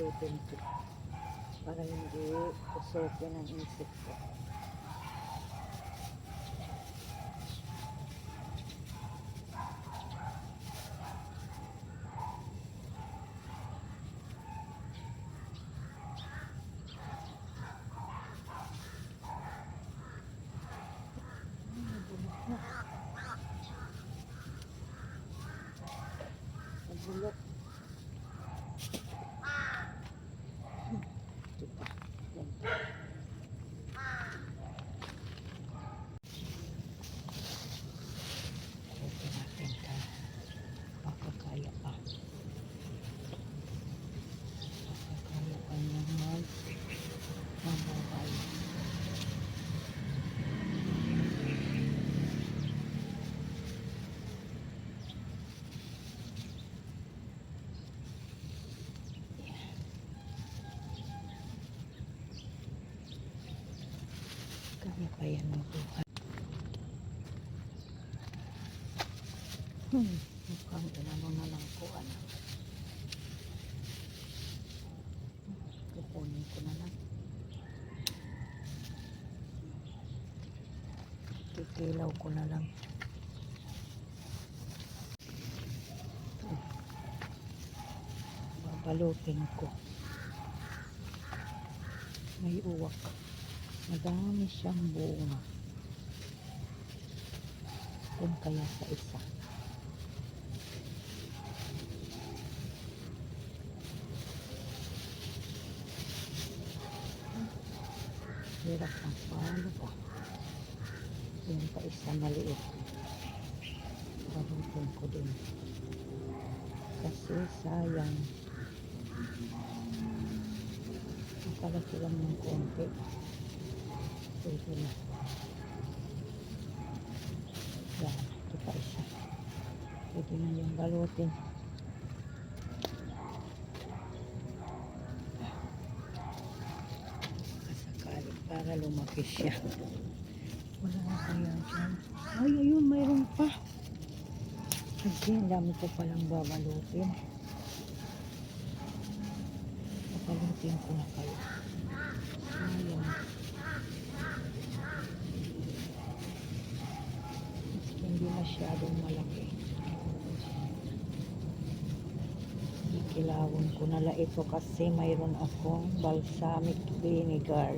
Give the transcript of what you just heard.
balutin ko para hindi usokin ang insekto. Nabulok. Ito pa. Yan. Ito natin ka. Makakaya pa. Makakaya pa niya mag mabuhay. Kaya pa yan mabuhay. Hmm, mukhang inano na lang ko ano. Kukunin ko na lang. Kikilaw ko na lang. Babalutin ko. May uwak. Madami siyang bunga. Kung kaya sa isa. Hirap ang palo pa. Yung pa isa maliit. Barutin ko din. Kasi sayang. Nakalaki lang ng konti. Pwede na. Yan, ito pa isa. Pwede na yung balutin. Kasakali para lumaki siya. Wala na kaya dyan. Ay, ayun, mayroon pa. Kasi ang dami ko palang babalutin. Babalutin ko na kayo. Sayang. Maski hindi masyadong malaki. Ikilawin ko na ito kasi mayroon akong balsamic vinegar.